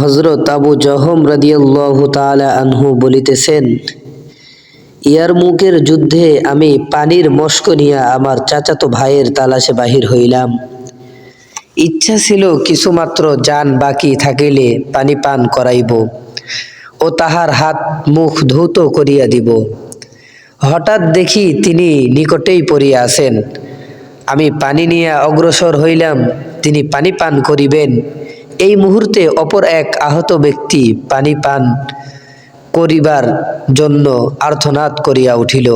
হজরত আবু জহম রাদিয়াল্লাহ তাআলা আনহু বলিতেছেন, ইয়ার মুখের যুদ্ধে আমি পানির মস্ক নিয়া আমার চাচাতো ভাইয়ের তালাশে বাহির হইলাম। ইচ্ছা ছিল কিছুমাত্র যান বাকি থাকিলে পানি পান করাইব ও তাহার হাত মুখ ধৌত করিয়া দিব। হঠাৎ দেখি তিনি নিকটেই পড়িয়া আছেন। আমি পানি নিয়ে অগ্রসর হইলাম, তিনি পানি পান করিবেন এই মুহূর্তে অপর এক আহত ব্যক্তি পানি পান করিবার জন্য আর্থনাদ করিয়া উঠিল।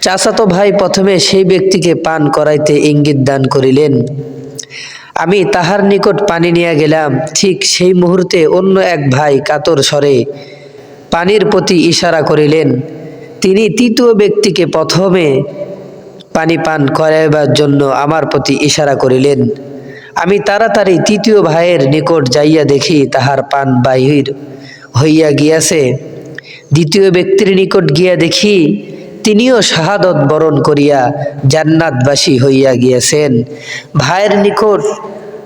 চাচাতো ভাই প্রথমে সেই ব্যক্তিকে পান করাইতে ইঙ্গিত দান করিলেন। আমি তাহার নিকট পানি নিয়ে গেলাম। ঠিক সেই মুহূর্তে অন্য এক ভাই কাতর স্বরে পানির প্রতি ইশারা করিলেন। তিনি তৃতীয় ব্যক্তিকে প্রথমে পানি পান করাইবার জন্য আমার প্রতি ইশারা করিলেন। আমি তাড়াতাড়ি তৃতীয় ভাইয়ের নিকট যাইয়া দেখি তাহার পান বাহির হইয়া গিয়াছে। দ্বিতীয় ব্যক্তির নিকট গিয়া দেখি তিনিও শাহাদত বরণ করিয়া জান্নাতবাসী হইয়া গিয়াছেন। ভাইয়ের নিকট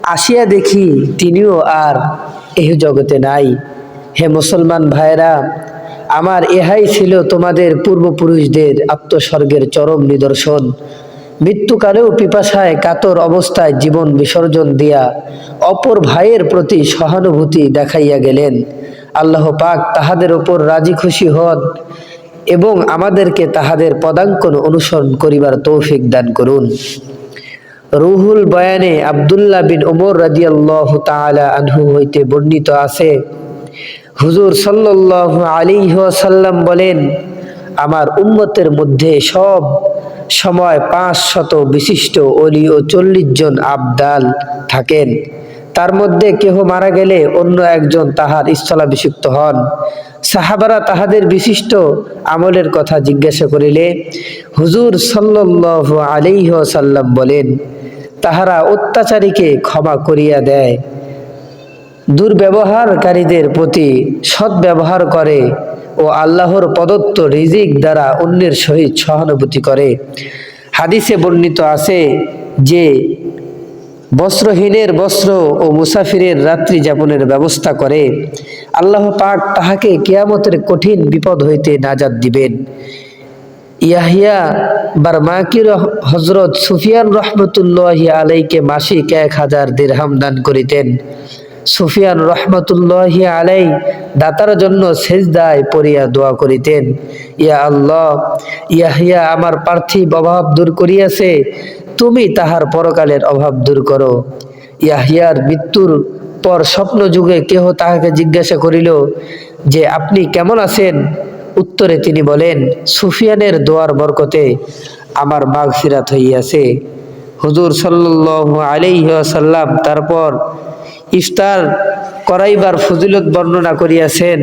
আসিয়া দেখি তিনিও আর এহ জগতে নাই। হে মুসলমান ভাইরা আমার ইহাই ছিল তোমাদের পূর্বপুরুষদের আত্মস্বর্গের চরম নিদর্শন। মৃত্যুকালেও পিপাসায় কাতর অবস্থায় জীবন বিসর্জন দিয়া অপর ভাইয়ের প্রতি সহানুভূতি দেখাইয়া গেলেন। আল্লাহ পাক তাহাদের ওপর রাজি খুশি হন এবং আমাদেরকে তাহাদের পদাঙ্কন অনুসরণ করিবার তৌফিক দান করুন। রুহুল বয়ানে আবদুল্লাহ বিন ওমর রাদিয়াল্লাহ তাআলা আনহু হইতে বর্ণিত আছে, হুজুর সাল্লাহ আলী সাল্লাম বলেন, আমার উম্মতের মধ্যে সব সময় পাঁচ শত বিশিষ্ট অলি ও চল্লিশ জন আবদাল থাকেন। তার মধ্যে কেহ মারা গেলে অন্য একজন তাহার স্থলাভিষিক্ত হন। সাহাবারা তাহাদের বিশিষ্ট আমলের কথা জিজ্ঞাসা করিলে, হুজুর সাল্লাহ আলিহ সাল্লাম বলেন, তাহারা অত্যাচারীকে ক্ষমা করিয়া দেয়। দুর্ব্যবহারকারীদের প্রতি সদ্ব্যবহার করে ও আল্লাহর প্রদত্ত রিজিক দ্বারা অন্যের সহিত সহানুভূতি করে। হাদিসে বর্ণিত আছে যে, বস্ত্রহীনের বস্ত্র ও মুসাফিরের রাত্রি যাপনের ব্যবস্থা করে। আল্লাহ পাক তাহাকে কেয়ামতের কঠিন বিপদ হইতে নাজাদ দিবেন। ইয়াহিয়া বারমাকির হজরত সুফিয়ান রহমতুল্লাহ আলাইকে মাসিক এক হাজার দেড়হাম দান করিতেন। সুফিয়ান রহমতুল্লাহ আলাই দাতার জন্য সেজদায় পড়িয়া দোয়া করিতেন। ইয়া আল্লাহ, ইয়াহিয়া আমার পার্থিব অভাব দূর করিয়াছে, তুমি তাহার পরকালের অভাব দূর করো। ইয়াহিয়ার মৃত্যুর পর স্বপ্ন যুগে কেহ তাহাকে জিজ্ঞাসা করিল যে, আপনি কেমন আছেন? উত্তরে তিনি বলেন, সুফিয়ানের দোয়ার বরকতে আমার মাঘ ফিরাত হইয়াছে। হুজুর সাল্লাহ আলাইসাল্লাম তারপর ইফতার করাইবার ফজিলত বর্ণনা করিয়াছেন।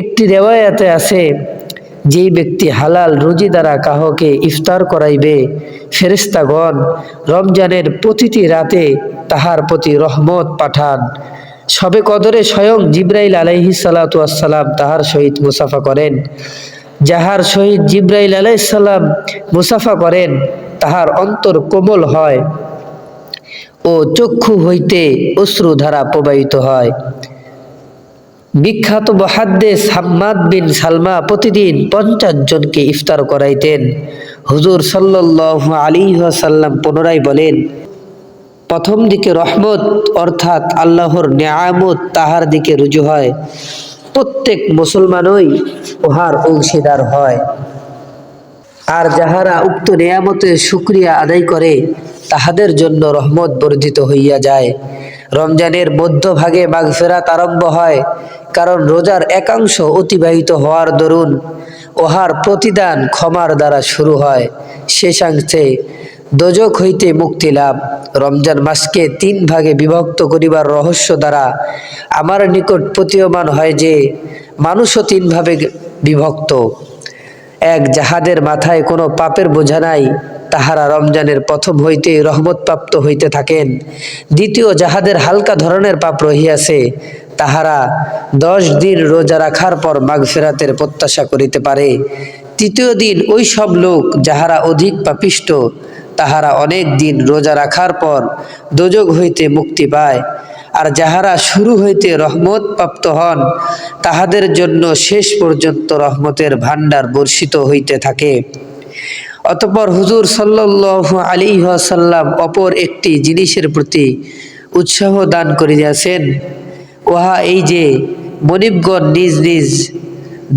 একটি রেওয়ায়াতে আছে, যেই ব্যক্তি হালাল রুজি দ্বারা কাহকে ইফতার করাইবে ফেরিস্তাগণ রমজানের প্রতিটি রাতে তাহার প্রতি রহমত পাঠান। সবে কদরে স্বয়ং জিব্রাইল আলাইহি সালাতাম তাহার সহিত মুসাফা করেন। যাহার সহিত জিব্রাইল আলাইসাল্লাম মুসাফা করেন, তাহার অন্তর কোমল হয়। ও চক্ষু হইতে অশ্রুধারা প্রবাহিত হয়। বিখ্যাত মহাদ্দেশ হাম্মাদ বিন সালমা প্রতিদিন পঞ্চাশ জনকে ইফতার করাইতেন। হুজুর সাল্লাহ আলী সাল্লাম পুনরায় বলেন, প্রথম দিকে রহমত অর্থাৎ আল্লাহর নিয়ামত তাহার দিকে রুজু হয়। প্রত্যেক মুসলমানই উহার অংশীদার হয়। আর যাহারা উক্ত নিয়ামতের সুক্রিয়া আদায় করে তাহাদের জন্য রহমত বর্ধিত হইয়া যায়। রমজানের মধ্যভাগে ফেরাত আরম্ভ হয়, কারণ রোজার একাংশ অতিবাহিত হওয়ার দরুন ওহার প্রতিদান ক্ষমার দ্বারা শুরু হয়। শেষাংশে দোজক হইতে মুক্তি লাভ। রমজান মাসকে তিন ভাগে বিভক্ত করিবার রহস্য দ্বারা আমার নিকট প্রতীয়মান হয় যে, মানুষও তিনভাবে বিভক্ত। এক, যাহাদের মাথায় কোনো পাপের বোঝা নাই তাহারা রমজানের প্রথম হইতে রহমতপ্রাপ্ত হইতে থাকেন। দ্বিতীয় যাহাদের হালকা ধরনের পাপ রহিয়াছে, তাহারা দশ দিন রোজা রাখার পর মাঘ ফেরাতের প্রত্যাশা করিতে পারে। তৃতীয় দিন ওই সব লোক যাহারা অধিক পাপিষ্ট, তাহারা অনেক দিন রোজা রাখার পর দোজক হইতে মুক্তি পায়। আর যাহারা শুরু হইতে রহমত প্রাপ্ত হন, তাহাদের জন্য শেষ পর্যন্ত রহমতের ভাণ্ডার বর্ষিত হইতে থাকে। অতপর হুজুর সাল্লাল্লাহু আলাইহি ওয়াসাল্লাম অপর একটি জিনিসের প্রতি উৎসাহ দান করিয়াছেন উহা এই যে মনিবগণ নিজ নিজ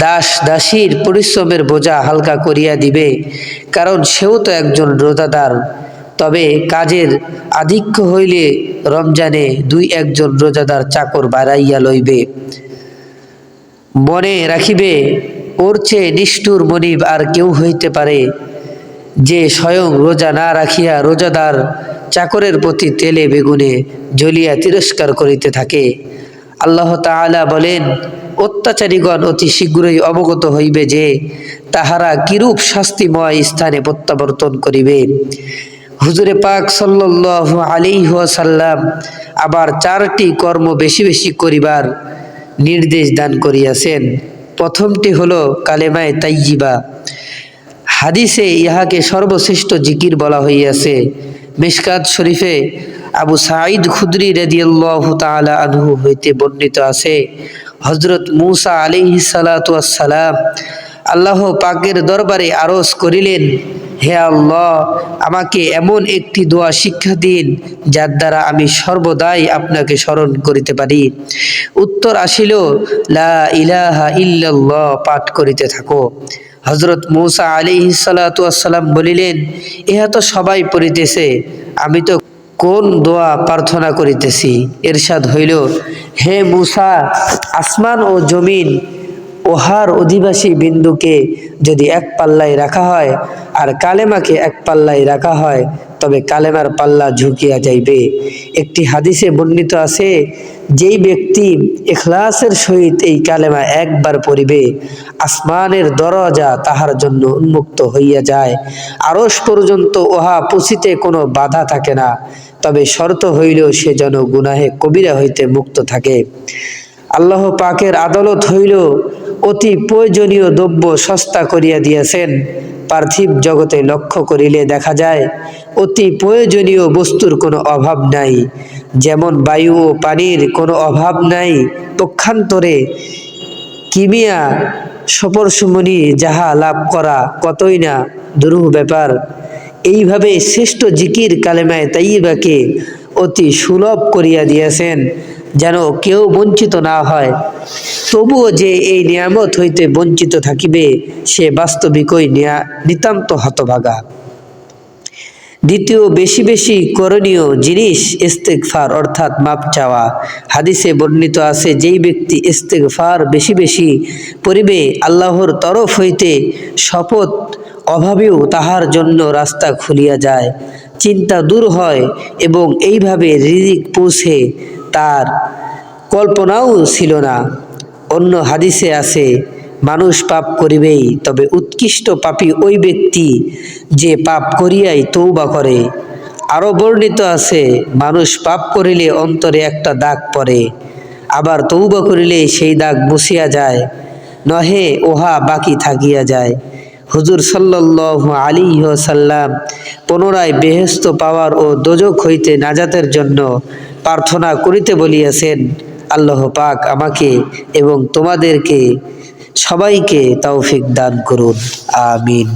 দাস দাসীর পরিশ্রমের বোঝা হালকা করিয়া দিবে, কারণ সেও তো একজন রোজাদার। তবে কাজের আধিক্য হইলে রমজানে দুই একজন রোজাদার চাকর বাড়াইয়া লইবে। মনে রাখিবে, ওর চেয়ে নিষ্ঠুর মনিব আর কেউ হইতে পারে যে স্বয়ং রোজা না রাখিয়া রোজাদার চাকরের প্রতি তেলে বেগুনে জ্বলিয়া তিরস্কার করিতে থাকে। আল্লাহ তাআলা বলেন, অত্যাচারীগণ অতি শীঘ্রই অবগত হইবে যে তাহারা কিরূপ শাস্তিময় স্থানে প্রত্যাবর্তন করিবে। হুজুরে পাক সাল্লাল্লাহু আলাইহি ওয়াসাল্লাম আবার চারটি কর্ম বেশি বেশি করিবার নির্দেশ দান করিয়াছেন। প্রথমটি হলো কালেমায় তাইজিবা হাদিসে ইহাকে সর্বশ্রেষ্ঠ জিকির বলা হইয়াছে। মিশকাত শরীফে আবু সাঈদ খুদরি রেদিয়াল্লাহু তাআলা আনহু হইতে বর্ণিত আছে হজরত মুসা আলাইহি সালাম আল্লাহ পাকের দরবারে আরজ করিলেন, হে আল্লাহ, আমাকে এমন একটি দোয়া শিক্ষা দিন, যার দ্বারা আমি সর্বদাই আপনাকে স্মরণ করিতে পারি। উত্তর আসিল, লা ইলাহা ইল্লাল্লাহ পাঠ করিতে থাকো। হজরত মৌসা আলী সালাতাম বলিলেন, ইহা তো সবাই পড়িতেছে, আমি তো কোন দোয়া প্রার্থনা করিতেছি? এরশাদ হইল, হে মূসা, আসমান ও জমিন ওহার অধিবাসী বিন্দুকে যদি এক পাল্লায় রাখা হয়, আর কালেমাকে এক পাল্লায় রাখা হয়, তবে কালেমার পাল্লা ঝুঁকিয়া যাইবে। একটি হাদিসে বর্ণিত আছে যেই ব্যক্তি এখলাসের সহিত এই কালেমা একবার পড়িবে, আসমানের দরজা তাহার জন্য উন্মুক্ত হইয়া যায়। আরস পর্যন্ত উহা পুষিতে কোনো বাধা থাকে না, তবে শর্ত হইলেও সে যেন গুনাহে কবিরা হইতে মুক্ত থাকে। আল্লাহ পাকের আদালত হইল অতি প্রয়োজনীয় দ্রব্য সস্তা করিয়া দিয়াছেন। পার্থিব জগতে লক্ষ্য করিলে দেখা যায়, অতি প্রয়োজনীয় বস্তুর কোনো অভাব নাই। যেমন বায়ু ও পানির কোনো অভাব নাই। পক্ষান্তরে কিমিয়া সপরসমণি যাহা লাভ করা কতই না দুরূহ ব্যাপার। এইভাবে শ্রেষ্ঠ জিকির কালেমায় তাইবাকে অতি সুলভ করিয়া দিয়েছেন। যেন কেউ বঞ্চিত না হয়। তবুও যে এই নিয়ামত হইতে বঞ্চিত থাকিবে, সে বাস্তবিকই নিতান্ত হতভাগা। দ্বিতীয় বেশি বেশি করণীয় জিনিস ইস্তেকফার অর্থাৎ মাপ চাওয়া। হাদিসে বর্ণিত আছে, যেই ব্যক্তি ইস্তেকফার বেশি বেশি পরিবে আল্লাহর তরফ হইতে শপথ অভাবেও তাহার জন্য রাস্তা খুলিয়া যায়। চিন্তা দূর হয় এবং এইভাবে রিজিক পৌঁছে তার কল্পনাও ছিল না। অন্য হাদিসে আছে, মানুষ পাপ করিবেই, তবে উৎকৃষ্ট পাপী ওই ব্যক্তি যে পাপ করিয়াই তৌবা করে। আরও বর্ণিত আছে, মানুষ পাপ করিলে অন্তরে একটা দাগ পড়ে, আবার তৌবা করিলে সেই দাগ বসিয়া যায়, নহে ওহা বাকি থাকিয়া যায়। হুজুর সাল্লাহ আলী সাল্লাম পুনরায় বেহেস্ত পাওয়ার ও দোজক হইতে নাজাতের জন্য প্রার্থনা করিতে বলিয়াছেন আল্লাহ পাক আমাকে এবং তোমাদেরকে সবাইকে তৌফিক দান করুন। আমিন।